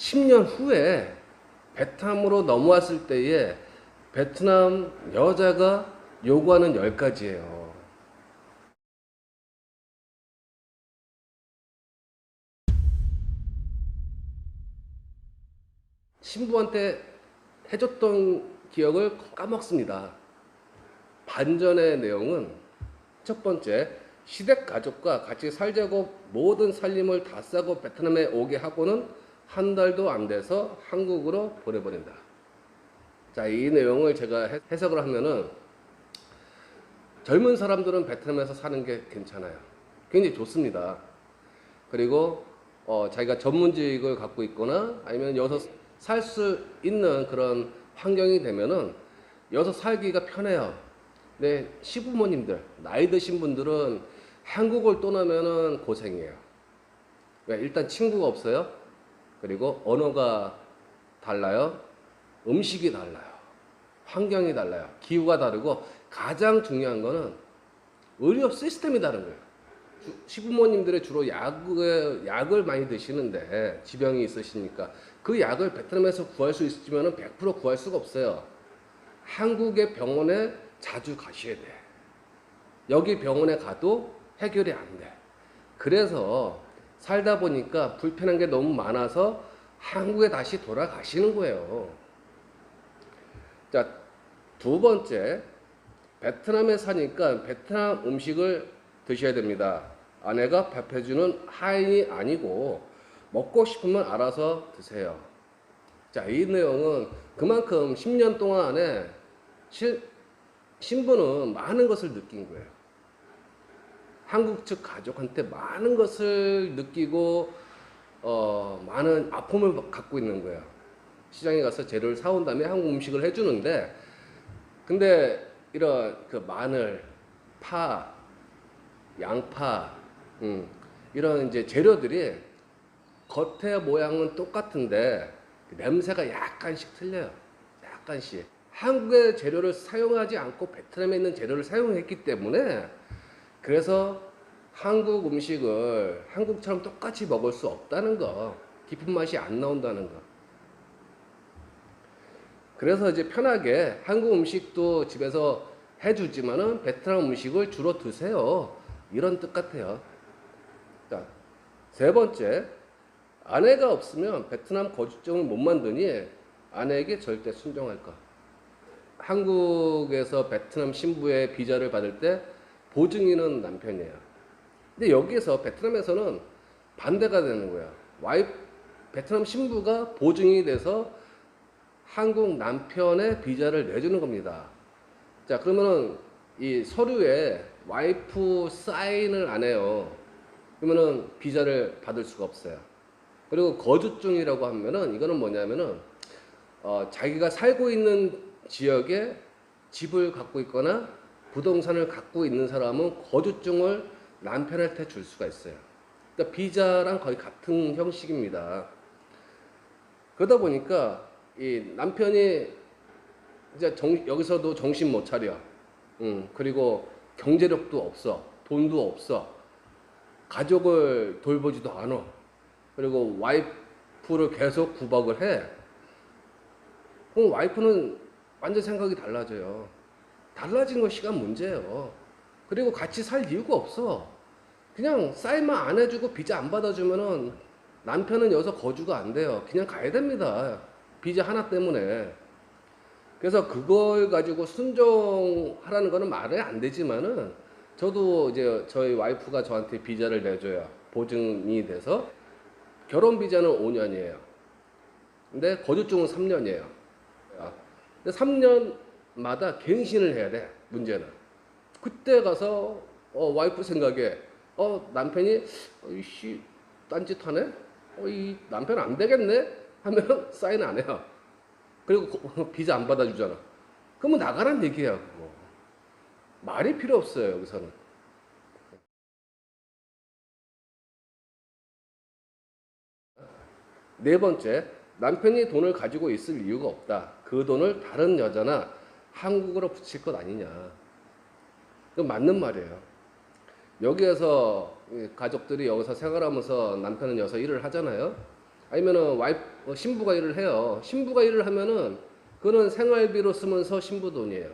10년 후에 베트남으로 넘어왔을 때에 베트남 여자가 요구하는 10가지예요. 신부한테 해줬던 기억을 까먹습니다. 반전의 내용은 첫 번째, 시댁 가족과 같이 살자고 모든 살림을 다 싸고 베트남에 오게 하고는 한 달도 안 돼서 한국으로 보내버린다. 자, 이 내용을 제가 해- 해석을 하면은 젊은 사람들은 베트남에서 사는 게 괜찮아요. 굉장히 좋습니다. 그리고 어, 자기가 전문직을 갖고 있거나 아니면 여기서 살 수 있는 그런 환경이 되면은 여기서 살기가 편해요. 근데 시부모님들, 나이 드신 분들은 한국을 떠나면은 고생이에요. 왜? 일단 친구가 없어요. 그리고 언어가 달라요. 음식이 달라요. 환경이 달라요. 기후가 다르고 가장 중요한 거는 의료 시스템이 다른 거예요. 주- 시부모님들의 주로 약을, 약을 많이 드시는데 지병이 있으시니까 그 약을 베트남에서 구할 수 있으면 100% 구할 수가 없어요. 한국의 병원에 자주 가셔야 돼. 여기 병원에 가도 해결이 안 돼. 그래서 살다 보니까 불편한 게 너무 많아서 한국에 다시 돌아가시는 거예요. 자, 두 번째, 베트남에 사니까 베트남 음식을 드셔야 됩니다. 아내가 밥 해주는 하인이 아니고 먹고 싶으면 알아서 드세요. 자, 이 내용은 그만큼 10년 동안에 실, 신부는 많은 것을 느낀 거예요. 한국 측 가족한테 많은 것을 느끼고 어, 많은 아픔을 갖고 있는 거예요. 시장에 가서 재료를 사온 다음에 한국 음식을 해주는데 근데 이런 그 마늘, 파, 양파, 음, 이런 이제 재료들이 겉의 모양은 똑같은데 냄새가 약간씩 틀려요. 약간씩. 한국의 재료를 사용하지 않고 베트남에 있는 재료를 사용했기 때문에 그래서 한국 음식을 한국처럼 똑같이 먹을 수 없다는 거. 깊은 맛이 안 나온다는 거. 그래서 이제 편하게 한국 음식도 집에서 해주지만은 베트남 음식을 주로 드세요. 이런 뜻 같아요. 자, 세 번째, 아내가 없으면 베트남 거주증을 못 만드니 아내에게 절대 순종할 것. 한국에서 베트남 신부의 비자를 받을 때 보증인은 남편이에요. 근데 여기에서 베트남에서는 반대가 되는 거야. 와이프 베트남 신부가 보증이 돼서 한국 남편의 비자를 내주는 겁니다. 자, 그러면은 이 서류에 와이프 사인을 안 해요. 그러면은 비자를 받을 수가 없어요. 그리고 거주증이라고 하면은 이거는 뭐냐면은 어, 자기가 살고 있는 지역에 집을 갖고 있거나 부동산을 갖고 있는 사람은 거주증을 남편한테 줄 수가 있어요. 그러니까 비자랑 거의 같은 형식입니다. 그러다 보니까 이 남편이 이제 정, 여기서도 정신 못 차려. 음, 그리고 경제력도 없어. 돈도 없어. 가족을 돌보지도 않아. 그리고 와이프를 계속 구박을 해. 그럼 와이프는 완전 생각이 달라져요. 달라진 건 시간 문제예요. 그리고 같이 살 이유가 없어. 그냥 사인만 안 해주고 비자 안 받아주면은 남편은 여기서 거주가 안 돼요. 그냥 가야 됩니다. 비자 하나 때문에. 그래서 그걸 가지고 순종하라는 거는 말이 안 되지만은 저도 이제 저희 와이프가 저한테 비자를 내줘야 보증이 돼서 결혼 비자는 5년이에요. 근데 거주증은 3년이에요. 근데 3년 마다 갱신을 해야 돼. 문제는. 그때 가서 어, 와이프 생각에 어 남편이 이씨 딴짓 하네. 어, 이 남편 안 되겠네. 하면 사인 안 해요. 그리고 거- 비자 안 받아주잖아. 그러면 나가란 얘기야 그거. 말이 필요 없어요 여기서는. 네 번째, 남편이 돈을 가지고 있을 이유가 없다. 그 돈을 다른 여자나 한국으로 붙일 것 아니냐. 그 맞는 말이에요. 여기에서 이 가족들이 여기서 생활하면서 남편은 여기서 일을 하잖아요. 아니면은 와이프 어, 신부가 일을 해요. 신부가 일을 하면은 그거는 생활비로 쓰면서 신부 돈이에요.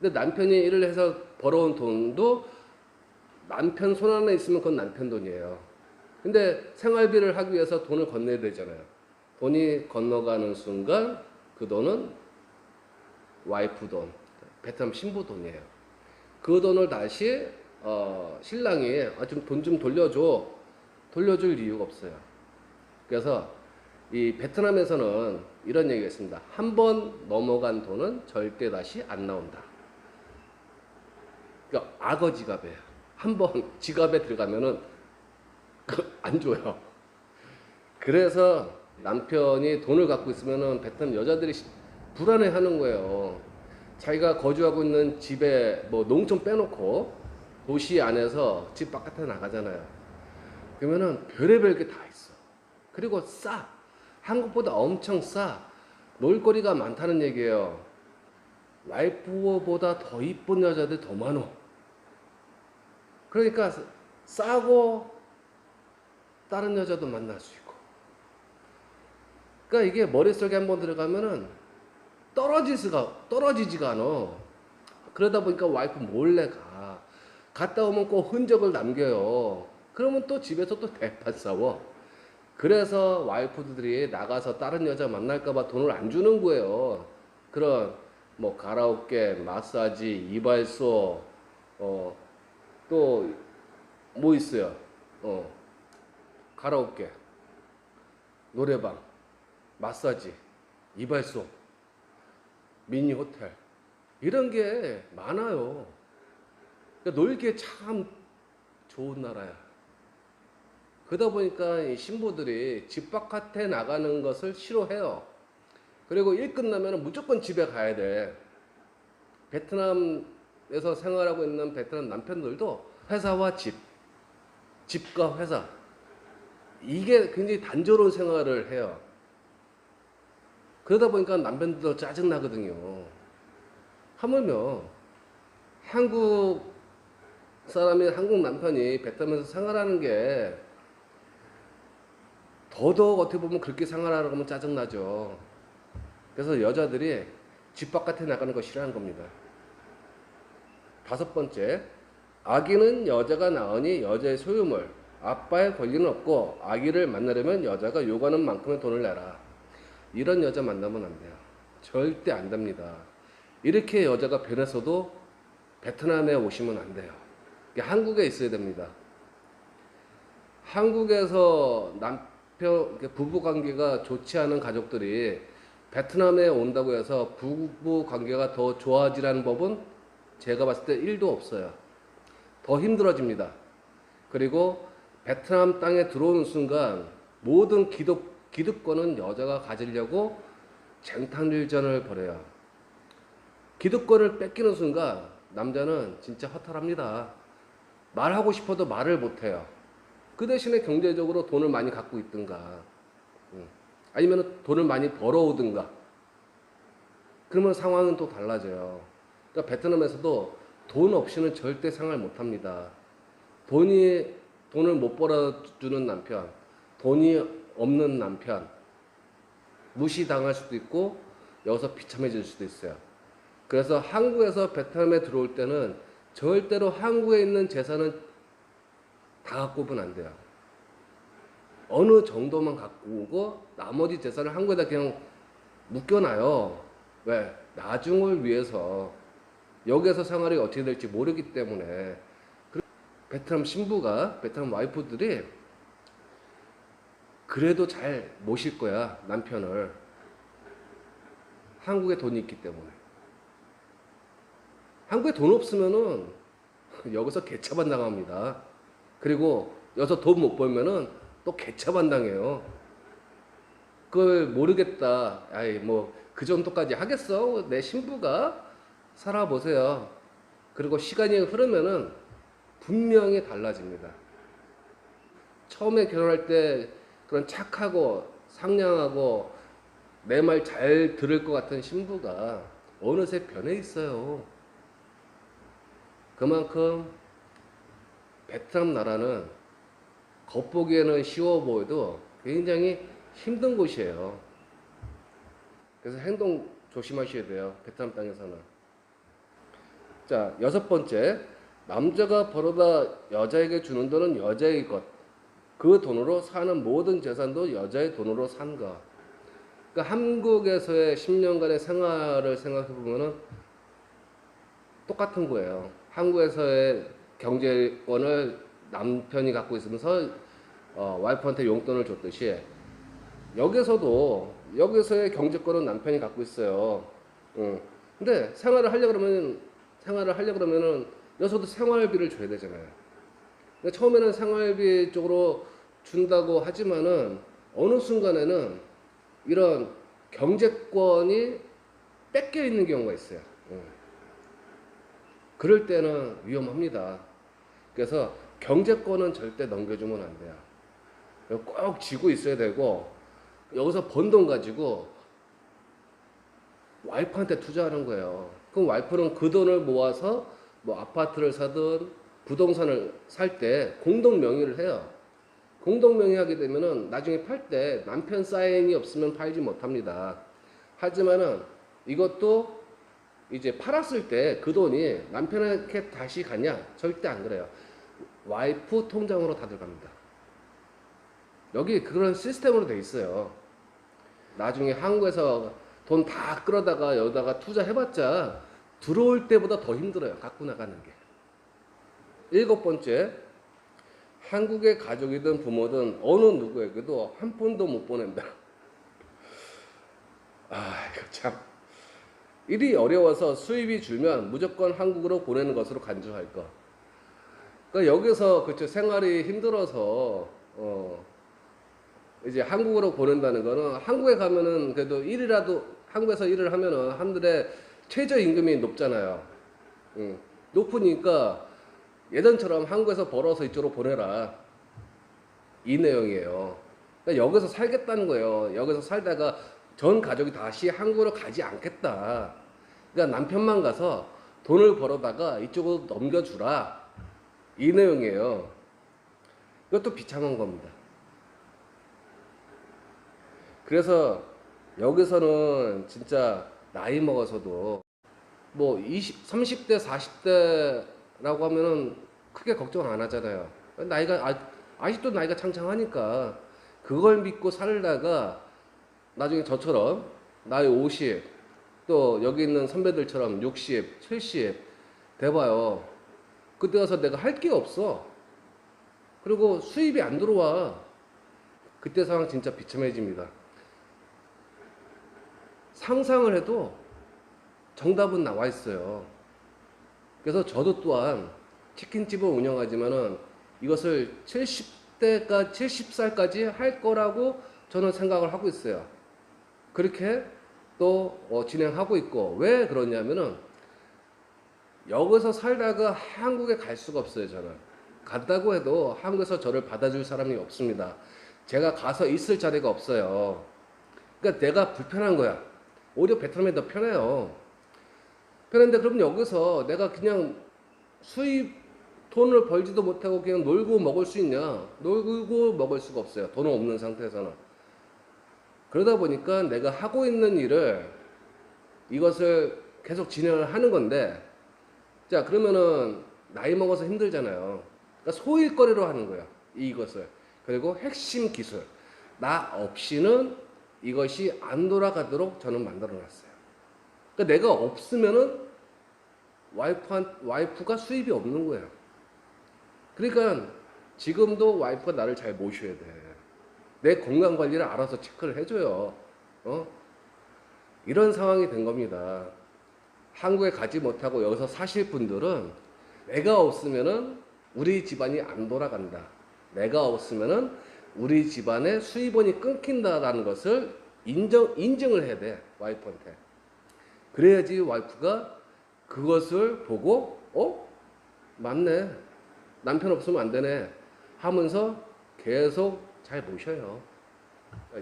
근데 남편이 일을 해서 벌어온 돈도 남편 손 안에 있으면 그건 남편 돈이에요. 근데 생활비를 하기 위해서 돈을 건네야 되잖아요. 돈이 건너가는 순간 그 돈은 와이프 돈, 베트남 신부 돈이에요. 그 돈을 다시 어, 신랑이 아, 좀돈 좀 돌려줘. 돌려줄 이유가 없어요. 그래서 이 베트남에서는 이런 얘기가 있습니다. 한 번 넘어간 돈은 절대 다시 안 나온다. 그러니까 악어 지갑이에요. 한 번 지갑에 들어가면은 그 안 줘요. 그래서 남편이 돈을 갖고 있으면은 베트남 여자들이 시- 불안해하는 거예요. 자기가 거주하고 있는 집에 뭐 농촌 빼놓고 도시 안에서 집 바깥에 나가잖아요. 그러면은 별의별 게 다 있어. 그리고 싸. 한국보다 엄청 싸. 놀거리가 많다는 얘기예요. 와이프보다 더 이쁜 여자들 더 많어. 그러니까 싸고 다른 여자도 만날 수 있고. 그러니까 이게 머릿속에 한번 들어가면은 떨어지지가 떨어지지가 않아. 그러다 보니까 와이프 몰래 가. 갔다 오면 꼭 흔적을 남겨요. 그러면 또 집에서 또 대판 싸워. 그래서 와이프들이 나가서 다른 여자 만날까봐 돈을 안 주는 거예요. 그런 뭐 가라오케, 마사지, 이발소, 어, 또 뭐 있어요? 어, 가라오케, 노래방, 마사지, 이발소, 미니 호텔 이런 게 많아요. 그러니까 놀기에 참 좋은 나라야. 그러다 보니까 이 신부들이 집 바깥에 나가는 것을 싫어해요. 그리고 일 끝나면 무조건 집에 가야 돼. 베트남에서 생활하고 있는 베트남 남편들도 회사와 집, 집과 회사. 이게 굉장히 단조로운 생활을 해요. 그러다 보니까 남편들도 짜증나거든요. 하물며 한국 사람이 한국 남편이 베트남에서 생활하는 게 더더욱 어떻게 보면 그렇게 생활하라고 하면 짜증나죠. 그래서 여자들이 집 바깥에 나가는 거 싫어하는 겁니다. 다섯 번째, 아기는 여자가 낳으니 여자의 소유물, 아빠의 권리는 없고 아기를 만나려면 여자가 요구하는 만큼의 돈을 내라. 이런 여자 만나면 안 돼요. 절대 안 됩니다. 이렇게 여자가 변해서도 베트남에 오시면 안 돼요. 한국에 있어야 됩니다. 한국에서 남편 부부 관계가 좋지 않은 가족들이 베트남에 온다고 해서 부부 관계가 더 좋아지라는 법은 제가 봤을 때 1도 없어요. 더 힘들어집니다. 그리고 베트남 땅에 들어오는 순간 모든 기득, 기득권은 여자가 가지려고 쟁탈전을 벌여요. 기득권을 뺏기는 순간 남자는 진짜 허탈합니다. 말하고 싶어도 말을 못해요. 그 대신에 경제적으로 돈을 많이 갖고 있든가, 음. 아니면 돈을 많이 벌어오든가, 그러면 상황은 또 달라져요. 그러니까 베트남에서도 돈 없이는 절대 생활 못 합니다. 돈이, 돈을 못 벌어주는 남편, 돈이 없는 남편, 무시당할 수도 있고, 여기서 비참해질 수도 있어요. 그래서 한국에서 베트남에 들어올 때는 절대로 한국에 있는 재산은 다 갖고 오면 안 돼요. 어느 정도만 갖고 오고 나머지 재산을 한국에다 그냥 묶여놔요. 왜? 나중을 위해서 여기에서 생활이 어떻게 될지 모르기 때문에 베트남 신부가 베트남 와이프들이 그래도 잘 모실 거야 남편을 한국에 돈이 있기 때문에 한국에 돈 없으면은 여기서 개차반 당합니다. 그리고 여기서 돈 못 벌면은 또 개차반 당해요. 그걸 모르겠다. 아이 뭐 그 정도까지 하겠어? 내 신부가 살아보세요. 그리고 시간이 흐르면은 분명히 달라집니다. 처음에 결혼할 때 그런 착하고 상냥하고 내 말 잘 들을 것 같은 신부가 어느새 변해 있어요. 그만큼 베트남 나라는 겉보기에는 쉬워 보여도 굉장히 힘든 곳이에요. 그래서 행동 조심하셔야 돼요. 베트남 땅에서는. 자, 여섯 번째. 남자가 벌어다 여자에게 주는 돈은 여자의 것. 그 돈으로 사는 모든 재산도 여자의 돈으로 산 것. 그러니까 한국에서의 10년간의 생활을 생각해 보면은 똑같은 거예요. 한국에서의 경제권을 남편이 갖고 있으면서 어, 와이프한테 용돈을 줬듯이 여기서도 여기서의 경제권은 남편이 갖고 있어요. 응. 근데 생활을 하려 그러면 생활을 하려 그러면은 여기서도 생활비를 줘야 되잖아요. 처음에는 생활비 쪽으로 준다고 하지만은 어느 순간에는 이런 경제권이 뺏겨 있는 경우가 있어요. 응. 그럴 때는 위험합니다. 그래서 경제권은 절대 넘겨주면 안 돼요. 꼭 쥐고 있어야 되고 여기서 번 돈 가지고 와이프한테 투자하는 거예요. 그럼 와이프는 그 돈을 모아서 뭐 아파트를 사든 부동산을 살 때 공동 명의를 해요. 공동 명의 하게 되면은 나중에 팔 때 남편 사인이 없으면 팔지 못합니다. 하지만은 이것도 이제 팔았을 때 그 돈이 남편에게 다시 가냐? 절대 안 그래요. 와이프 통장으로 다 들어갑니다. 여기 그런 시스템으로 돼 있어요. 나중에 한국에서 돈 다 끌어다가 여기다가 투자해봤자 들어올 때보다 더 힘들어요. 갖고 나가는 게. 일곱 번째, 한국의 가족이든 부모든 어느 누구에게도 한 푼도 못 보낸다. 아, 이거 참. 일이 어려워서 수입이 줄면 무조건 한국으로 보내는 것으로 간주할 거. 그러니까 여기서 그쵸 생활이 힘들어서 어 이제 한국으로 보낸다는 거는 한국에 가면은 그래도 일이라도 한국에서 일을 하면은 한들의 최저 임금이 높잖아요. 응. 높으니까 예전처럼 한국에서 벌어서 이쪽으로 보내라 이 내용이에요. 그러니까 여기서 살겠다는 거예요. 여기서 살다가 전 가족이 다시 한국으로 가지 않겠다. 그러니까 남편만 가서 돈을 벌어다가 이쪽으로 넘겨주라. 이 내용이에요. 이것도 비참한 겁니다. 그래서 여기서는 진짜 나이 먹어서도 뭐 20, 30대, 40대 라고 하면은 크게 걱정 안 하잖아요. 나이가 아, 아직도 나이가 창창하니까 그걸 믿고 살다가 나중에 저처럼 나이 50, 또 여기 있는 선배들처럼 60, 70 돼봐요. 그때 가서 내가 할 게 없어. 그리고 수입이 안 들어와. 그때 상황 진짜 비참해집니다. 상상을 해도 정답은 나와 있어요. 그래서 저도 또한 치킨집을 운영하지만은 이것을 70대가 70살까지 할 거라고 저는 생각을 하고 있어요. 그렇게 또 어, 진행하고 있고 왜 그러냐면은 여기서 살다가 한국에 갈 수가 없어요 저는. 간다고 해도 한국에서 저를 받아줄 사람이 없습니다. 제가 가서 있을 자리가 없어요. 그러니까 내가 불편한 거야. 오히려 베트남이 더 편해요 편한데 그럼 여기서 내가 그냥 수입 돈을 벌지도 못하고 그냥 놀고 먹을 수 있냐 놀고 먹을 수가 없어요 돈 없는 상태에서는 그러다 보니까 내가 하고 있는 일을 이것을 계속 진행을 하는 건데 자 그러면은 나이 먹어서 힘들잖아요. 그러니까 소일거리로 하는 거야 이것을 그리고 핵심 기술 나 없이는 이것이 안 돌아가도록 저는 만들어 놨어요. 그러니까 내가 없으면은 와이프한 와이프가 수입이 없는 거예요. 그러니까 지금도 와이프가 나를 잘 모셔야 돼. 내 건강 관리를 알아서 체크를 해줘요. 어? 이런 상황이 된 겁니다. 한국에 가지 못하고 여기서 사실 분들은 내가 없으면은 우리 집안이 안 돌아간다. 내가 없으면은 우리 집안의 수입원이 끊긴다라는 것을 인정, 인증을 해야 돼. 와이프한테. 그래야지 와이프가 그것을 보고, 어? 맞네. 남편 없으면 안 되네. 하면서 계속 잘 모셔요.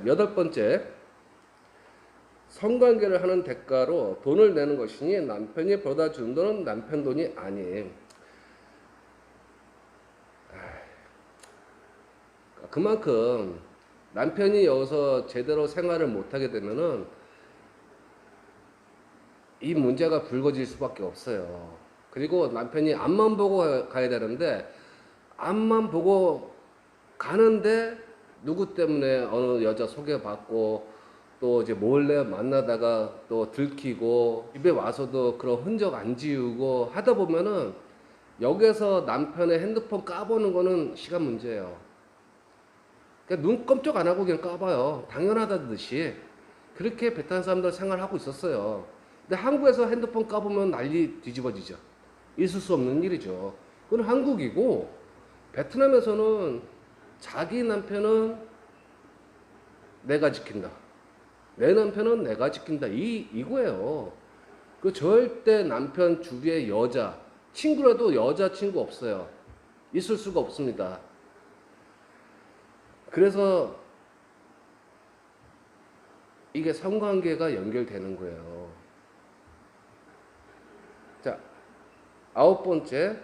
여덟 번째, 성관계를 하는 대가로 돈을 내는 것이니 남편이 벌어다 주는 돈은 남편 돈이 아님. 그만큼 남편이 여기서 제대로 생활을 못하게 되면은 이 문제가 불거질 수밖에 없어요. 그리고 남편이 앞만 보고 가- 가야 되는데 앞만 보고 가는데 누구 때문에 어느 여자 소개받고 또 이제 몰래 만나다가 또 들키고 집에 와서도 그런 흔적 안 지우고 하다 보면은 여기서 남편의 핸드폰 까보는 거는 시간 문제예요. 그냥 눈 깜짝 안 하고 그냥 까봐요. 당연하다듯이. 그렇게 베트남 사람들 생활하고 있었어요. 근데 한국에서 핸드폰 까보면 난리 뒤집어지죠. 있을 수 없는 일이죠. 그건 한국이고, 베트남에서는 자기 남편은 내가 지킨다. 내 남편은 내가 지킨다. 이, 이거예요. 그 절대 남편 주위에 여자, 친구라도 여자 친구 없어요. 있을 수가 없습니다. 그래서 이게 성관계가 연결되는 거예요. 자, 아홉 번째,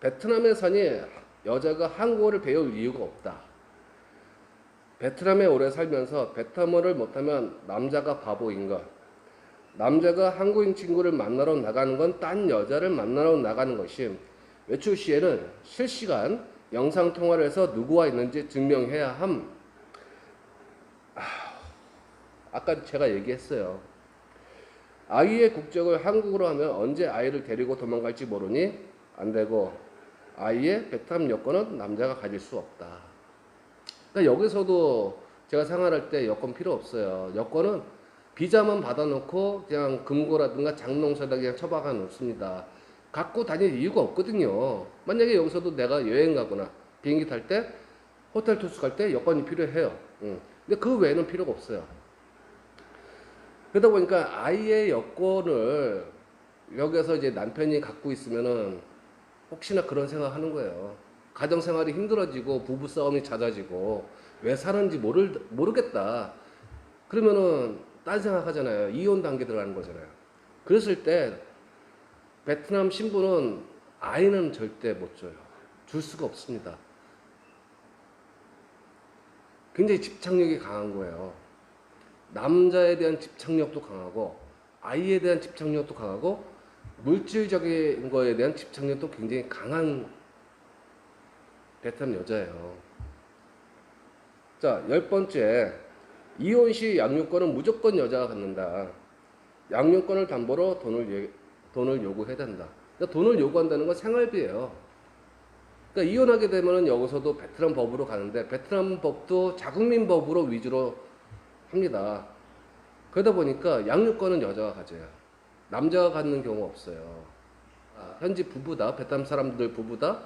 베트남에 사니 여자가 한국어를 배울 이유가 없다. 베트남에 오래 살면서 베트남어를 못하면 남자가 바보인 것. 남자가 한국인 친구를 만나러 나가는 건 딴 여자를 만나러 나가는 것이 외출 시에는 실시간 영상 통화를 해서 누구와 있는지 증명해야 함. 아, 아까 제가 얘기했어요. 아이의 국적을 한국으로 하면 언제 아이를 데리고 도망갈지 모르니 안 되고 아이의 베트남 여권은 남자가 가질 수 없다. 그러니까 여기서도 제가 생활할 때 여권 필요 없어요. 여권은 비자만 받아놓고 그냥 금고라든가 장롱사에다 그냥 처박아 놓습니다. 갖고 다닐 이유가 없거든요. 만약에 여기서도 내가 여행 가거나 비행기 탈 때 호텔 투숙 할때 여권이 필요해요. 응. 근데 그 외에는 필요가 없어요. 그러다 보니까 아이의 여권을 여기서 이제 남편이 갖고 있으면은 혹시나 그런 생각 하는 거예요. 가정 생활이 힘들어지고 부부 싸움이 잦아지고 왜 사는지 모를 모르겠다. 그러면은 딴 생각 하잖아요. 이혼 단계 들어가는 거잖아요. 그랬을 때 베트남 신부는 아이는 절대 못 줘요. 줄 수가 없습니다. 굉장히 집착력이 강한 거예요. 남자에 대한 집착력도 강하고 아이에 대한 집착력도 강하고 물질적인 거에 대한 집착력도 굉장히 강한 베트남 여자예요. 자, 열 번째. 이혼 시 양육권은 무조건 여자가 갖는다. 양육권을 담보로 돈을, 예- 돈을 요구해야 된다. 그러니까 돈을 요구한다는 건 생활비예요. 그러니까 이혼하게 되면은 여기서도 베트남 법으로 가는데 베트남 법도 자국민 법으로 위주로 합니다. 그러다 보니까 양육권은 여자가 가져요. 남자가 갖는 경우 없어요. 아, 현지 부부다, 베트남 사람들 부부다.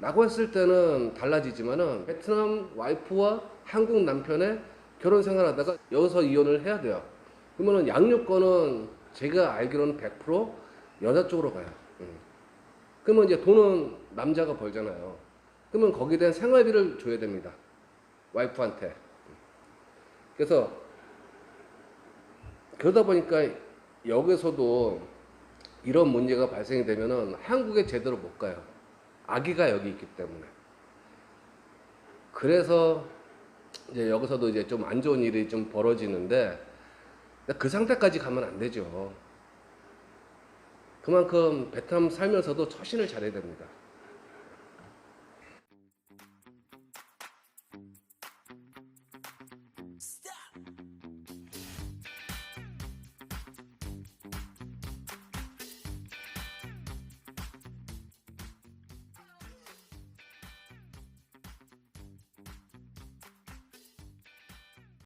라고 했을 때는 달라지지만은 베트남 와이프와 한국 남편의 결혼 생활하다가 여기서 이혼을 해야 돼요. 그러면은 양육권은 제가 알기로는 100% 여자 쪽으로 가요. 음. 그러면 이제 돈은 남자가 벌잖아요. 그러면 거기에 대한 생활비를 줘야 됩니다. 와이프한테. 그래서 그러다 보니까 여기서도 이런 문제가 발생이 되면은 한국에 제대로 못 가요. 아기가 여기 있기 때문에. 그래서 이제 여기서도 이제 좀 안 좋은 일이 좀 벌어지는데 그 상태까지 가면 안 되죠. 그만큼 베트남 살면서도 처신을 잘해야 됩니다.